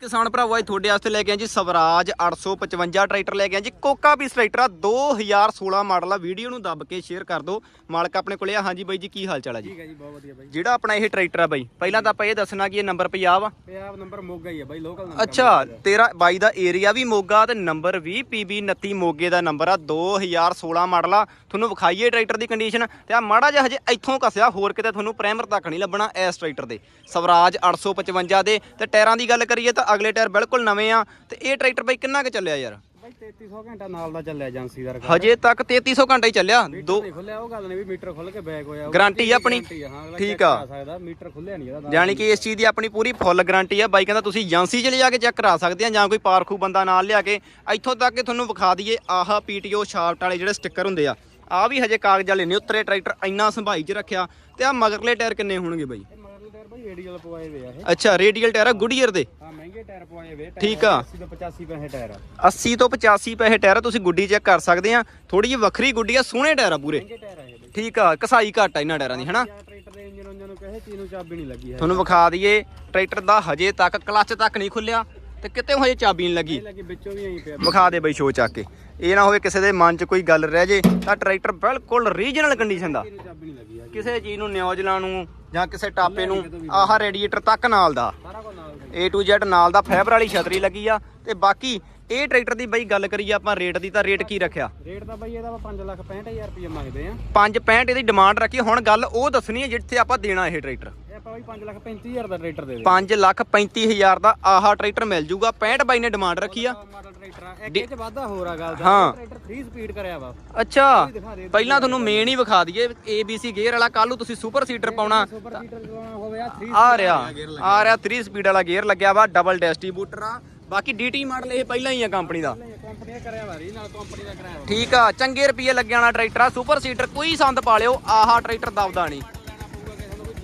ਕਿਸਾਨ ਭਰਾਵੋ ਅੱਜ ਤੁਹਾਡੇ ਵਾਸਤੇ ਲੈ ਕੇ ਆਏ ਜੀ ਸਵਰਾਜ 855 ਟਰੈਕਟਰ ਲੈ ਕੇ ਆਏ ਜੀ ਕੋਕਾ ਪੀਸ ਟਰੈਕਟਰ ਆ 2016 ਮਾਡਲ ਆ। ਵੀਡੀਓ ਨੂੰ ਦੱਬ ਕੇ ਸ਼ੇਅਰ ਕਰ ਦਿਓ। ਮਾਲਕ ਆਪਣੇ ਕੋਲੇ ਆ। ਹਾਂਜੀ ਬਾਈ ਜੀ ਕੀ ਹਾਲ ਚਾਲ ਆ ਜੀ? ਠੀਕ ਹੈ ਜੀ ਬਹੁਤ ਵਧੀਆ ਬਾਈ। ਜਿਹੜਾ ਆਪਣਾ ਇਹ ਟਰੈਕਟਰ ਆ ਬਾਈ ਪਹਿਲਾਂ ਤਾਂ ਆਪਾਂ ਇਹ ਦੱਸਣਾ ਕਿ ਇਹ ਨੰਬਰ ਪੰਜਾਬ ਆ? ਪੰਜਾਬ ਨੰਬਰ ਮੋਗਾ ਹੀ ਹੈ ਬਾਈ ਲੋਕਲ ਨੰਬਰ ਅੱਛਾ ਤੇਰਾ ਬਾਈ ਦਾ ਏਰੀਆ ਵੀ ਮੋਗਾ ਤੇ ਨੰਬਰ ਵੀ PB 29 ਮੋਗੇ ਦਾ ਨੰਬਰ ਆ 2016 ਮਾਡਲ ਆ। ਤੁਹਾਨੂੰ ਵਿਖਾਈਏ ਟਰੈਕਟਰ ਦੀ ਕੰਡੀਸ਼ਨ ਤੇ ਆ ਮਾੜਾ ਜਿਹਾ ਹਜੇ ਇੱਥੋਂ ਕਸਿਆ ਹੋਰ ਕਿਤੇ ਤੁਹਾਨੂੰ ਪ੍ਰਾਈਮਰ ਤੱਕ ਨਹੀਂ ਲੱਭਣਾ ਇਸ ਟਰੈਕਟਰ ਦੇ। ਸਵਰਾਜ 855 ਦੇ ਤੇ ਟਾਇਰਾਂ ਦੀ ਗੱਲ ਕਰੀਏ ਤਾਂ ਅਗਲੇ ਟਾਇਰ ਬਿਲਕੁਲ ਨਵੇਂ ਆ ਤੇ ਇਹ ਟਰੈਕਟਰ ਬਾਈ ਕਿੰਨਾ ਕੁ ਚੱਲਿਆ ਯਾਰ? ਬਾਈ 3300 ਘੰਟਾ ਨਾਲ ਦਾ ਚੱਲਿਆ ਏਜੰਸੀ ਦਾ ਰਿਕਾਰਡ ਹਜੇ ਤੱਕ 3300 ਘੰਟਾ ਹੀ ਚੱਲਿਆ। ਦੋ ਨਹੀਂ ਖੁੱਲਿਆ ਉਹ ਗੱਲ ਨਹੀਂ ਵੀ ਮੀਟਰ ਖੁੱਲ ਕੇ ਬੈਕ ਹੋਇਆ। ਗਾਰੰਟੀ ਆ ਆਪਣੀ ਠੀਕ ਆ। ਸਕਦਾ ਮੀਟਰ ਖੁੱਲਿਆ ਨਹੀਂ ਇਹਦਾ ਜਾਣੀ ਕਿ ਇਸ ਚੀਜ਼ ਦੀ ਆਪਣੀ ਪੂਰੀ ਫੁੱਲ ਗਾਰੰਟੀ ਆ। ਬਾਈ ਕਹਿੰਦਾ ਤੁਸੀਂ ਏਜੰਸੀ 'ਚ ਲਿਜਾ ਕੇ ਚੈੱਕ ਕਰਾ ਸਕਦੇ ਆ ਜਾਂ ਕੋਈ ਪਾਰਖੂ ਬੰਦਾ ਨਾਲ ਲਿਆ ਕੇ। ਇੱਥੋਂ ਤੱਕ ਕਿ ਤੁਹਾਨੂੰ ਵਿਖਾ ਦਈਏ ਆਹ ਪੀਟੀਓ ਸ਼ਾਫਟ ਵਾਲੇ ਜਿਹੜੇ ਸਟicker ਹੁੰਦੇ ਆ ਆ ਵੀ ਹਜੇ ਕਾਗਜ਼ ਵਾਲੇ ਨੇ ਉਤਰੇ ਟਰੈਕਟਰ ਇੰਨਾ ਸੰਭਾਈ 'ਚ ਰੱਖਿਆ ਤੇ ਆ ਮਗਰਲੇ ਟਾਇਰ ਕਿੰਨੇ ਹੋਣਗੇ ਬਾਈ? ਪਵਾਏ ਵੇ ਆ ਇਹ। ਅੱਛਾ ਰੇਡੀਅਲ ਟਾਇਰ ਆ ਗੁੱਡੀਅਰ ਦੇ? ਹਾਂ ਮਹਿੰਗੇ ਟਾਇਰ ਪਵਾਏ ਵੇ। ਠੀਕ ਆ। 80 ਤੋਂ 85 ਪੈਸੇ ਟਾਇਰ ਆ। 80 ਤੋਂ 85 ਪੈਸੇ ਟਾਇਰ ਆ, ਤੁਸੀਂ ਗੁੱਡੀ ਚੈੱਕ ਕਰ ਸਕਦੇ ਆ। ਥੋੜੀ ਜਿਹੀ ਵੱਖਰੀ ਗੁੱਡੀ ਆ ਸੋਹਣੇ ਟਾਇਰ ਆ ਪੂਰੇ। ਮਹਿੰਗੇ ਟਾਇਰ ਆ ਇਹ ਬਾਈ ਠੀਕ ਆ ਕਸਾਈ ਘੱਟ ਆ ਇਹਨਾਂ ਟਾਇਰਾਂ ਦੀ ਹਨਾ? ਟਰੈਕਟਰ ਦੇ ਇੰਜਨ ਉਂਜਨ ਨੂੰ ਕਹੇ ਚੀਜ਼ ਨੂੰ ਚਾਬੀ ਨਹੀਂ ਲੱਗੀ ਹੈ। ਤੁਹਾਨੂੰ ਵਿਖਾ ਦਈਏ ਟਰੈਕਟਰ ਦਾ ਹਜੇ ਤੱਕ ਕਲੱਚ ਤੱਕ ਨਹੀਂ ਖੁੱਲਿਆ। ਤੇ ਕਿਤੇ ਹਜੇ ਚਾਬੀ ਨਹੀਂ ਲੱਗੀ। ਲੱਗੀ ਵਿੱਚੋਂ ਵੀ ਐਂ ਪਿਆ ਵਿਖਾ ਦੇ ਬਈ ਸ਼ੋ ਚੱਕ ਕੇ। ਇਹ ਨਾ ਹੋਵੇ ਕਿਸੇ ਦੇ ਮਨ 'ਚ ਕੋਈ ਗੱਲ ਰਹਿ ਜੇ ਤਾਂ ਟਰੈਕਟਰ ਬਿਲਕੁਲ ਰੀਜਨਲ ਕੰਡੀਸ਼ਨ ਦਾ। ਇਹਨੂੰ ਚਾਬੀ ਨਹੀਂ ਲੱਗੀ ਹੈ ਕਿਸੇ ਚੀਜ਼ ਨੂੰ ਨਿਉਜਲਾਂ ਨੂੰ ਜਾਂ ਕਿਸੇ ਟਾਪੇ ਨੂੰ ਆਹ ਰੇਡੀਏਟਰ ਤੱਕ ਨਾਲ ਦਾ। A to Z ਨਾਲ ਦਾ ਫਾਈਬਰ ਵਾਲੀ ਛਤਰੀ ਲੱਗੀ ਆ। ਤੇ ਬਾਕੀ ਇਹ ਟਰੈਕਟਰ ਦੀ ਬਈ ਗੱਲ ਕਰੀਏ ਆਪਾਂ ਰੇਟ ਦੀ ਤਾਂ ਰੇਟ ਕੀ ਰੱਖਿਆ? ਰੇਟ ਤਾਂ ਬਾਈ ਇਹਦਾ 5 ਲੱਖ 65000 ਰੁਪਏ ਮੰਗਦੇ ਆ। 565 ਇਹਦੀ ਡਿਮਾਂਡ ਰੱਖੀ। ਹੁਣ ਗੱਲ ਉਹ ਦੱਸਣੀ ਹੈ ਜਿੱਥੇ ਆਪਾਂ ਦੇਣਾ ਇਹ ਟਰੈਕਟਰ ਆਪਾਂ ਬਾਈ 5 ਲੱਖ 35000 ਦਾ ਟਰੈਕਟਰ ਦੇ ਦੇ। 5 ਲੱਖ 35000 ਦਾ ਆਹ ਟਰੈਕਟਰ ਮਿਲ ਜੂਗਾ। 65 ਬਾਈ ਨੇ ਡਿਮਾਂਡ ਰੱਖੀ ਆ। ਮਾਡਲ ਟਰੈਕਟਰ ਆ। ਇੱਕ ਇਹ ਚ ਵਾਧਾ ਹੋਰ ਆ ਗੱਲ ਦਾ। ਹਾਂ। ਟਰੈਕਟਰ 3 ਸਪੀਡ ਕਰਿਆ ਵਾ। ਅੱਛਾ। ਦਿਖਾ ਦੇ ਪਹਿਲਾਂ ਤੁਹਾਨੂੰ ਮੇਨ ਹੀ ਵਿਖਾ ਦਈਏ। ABC ਗੇਅਰ ਵਾਲਾ। ਕੱਲ ਨੂੰ ਤੁਸੀਂ ਸੁਪਰ ਸੀਟਰ ਪਾਉਣਾ। ਸੁਪਰ ਸੀਟਰ ਚਲਾਉਣਾ ਹੋਵੇ ਆ 3 ਆ ਰਿਹਾ। ਆ ਰਿਹਾ 3 ਸਪੀਡ ਵਾਲਾ ਗੇਅਰ ਲੱਗਿਆ ਵਾ। ਡਬਲ ਡਿਸਟ੍ਰੀਬਿਊਟਰ ਆ। ਬਾਕੀ DT ਮਾਡਲ ਇਹ ਪਹਿਲਾਂ ਹੀ ਆ ਕੰਪਨੀ ਦਾ। ਕੰਪਨੀ ਨੇ ਕਰਿਆ ਵਾ ਰੀ ਨਾਲ ਕੰਪਨੀ ਦਾ ਕਰਾਇਆ ਵਾ। ਠੀਕ ਆ। ਚੰਗੇ ਰੁਪਏ ਲੱਗਿਆ ਵਾਲਾ ਟਰੈਕਟਰ ਆ। ਸੁਪਰ ਸੀਟਰ ਕੋਈ ਸੰਦ ਪਾ ਲਿਓ। ਆਹਾ ਟਰੈਕਟਰ ਦਬਦਾ ਨਹੀਂ।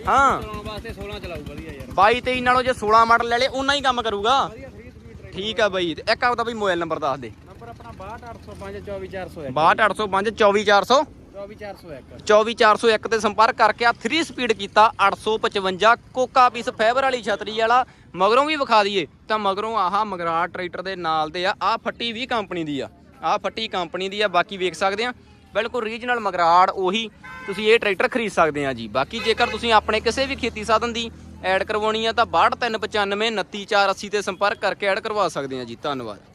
ਹਾਂ। ਚਲਾਉਣ ਵਾਸਤੇ 16 ਚਲਾਊ ਵਧੀਆ ਯਾਰ। 22 23 ਨਾਲੋਂ ਜੇ 16 ਮਾਡਲ ਲੈ ਲੇ ਉਨਾ ਹੀ ਕੰਮ ਕਰੂਗਾ। ਵਧੀਆ 3 ਸਪੀਡ ਟਰੈਕਟਰ ਠੀਕ ਆ ਬਈ ਤੇ ਇੱਕ ਆਪਦਾ ਬਈ ਮੋਬਾਈਲ ਨੰਬਰ ਦੱਸ ਦੇ। ਨੰਬਰ ਆਪਣਾ 62805 24401 62805 24400 24401 24401 ਤੇ ਸੰਪਰਕ ਕਰਕੇ ਆ 3 ਸਪੀਡ ਕੀਤਾ 855 ਕੋਕਾ ਪੀਸ ਫਾਈਬਰ ਵਾਲੀ ਛਤਰੀ ਵਾਲਾ। ਮਗਰੋਂ ਵੀ ਵਿਖਾ ਦਈਏ ਤਾਂ ਮਗਰੋਂ ਆਹ ਮਗਰਾਟ ਟਰੈਕਟਰ ਦੇ ਨਾਲ ਦੇ ਆ ਆ ਫੱਟੀ ਵੀ ਕੰਪਨੀ ਦੀ ਆ। ਆ ਫੱਟੀ ਕੰਪਨੀ ਦੀ ਆ ਬਾਕੀ ਵੇਖ ਸਕਦੇ ਆ। ਬਿਲਕੁਲ ਰੀਜਨਲ ਮਗਰਾੜ ਉਹੀ ਤੁਸੀਂ ਇਹ ਟਰੈਕਟਰ ਖਰੀਦ ਸਕਦੇ ਆ ਜੀ। ਬਾਕੀ ਜੇਕਰ ਤੁਸੀਂ ਆਪਣੇ ਕਿਸੇ ਵੀ ਖੇਤੀ ਸਾਧਨ ਦੀ ਐਡ ਕਰਵਾਉਣੀ ਆ ਤਾਂ 62395 29480 ਤੇ ਸੰਪਰਕ ਕਰਕੇ ਐਡ ਕਰਵਾ ਸਕਦੇ ਆ ਜੀ। ਧੰਨਵਾਦ।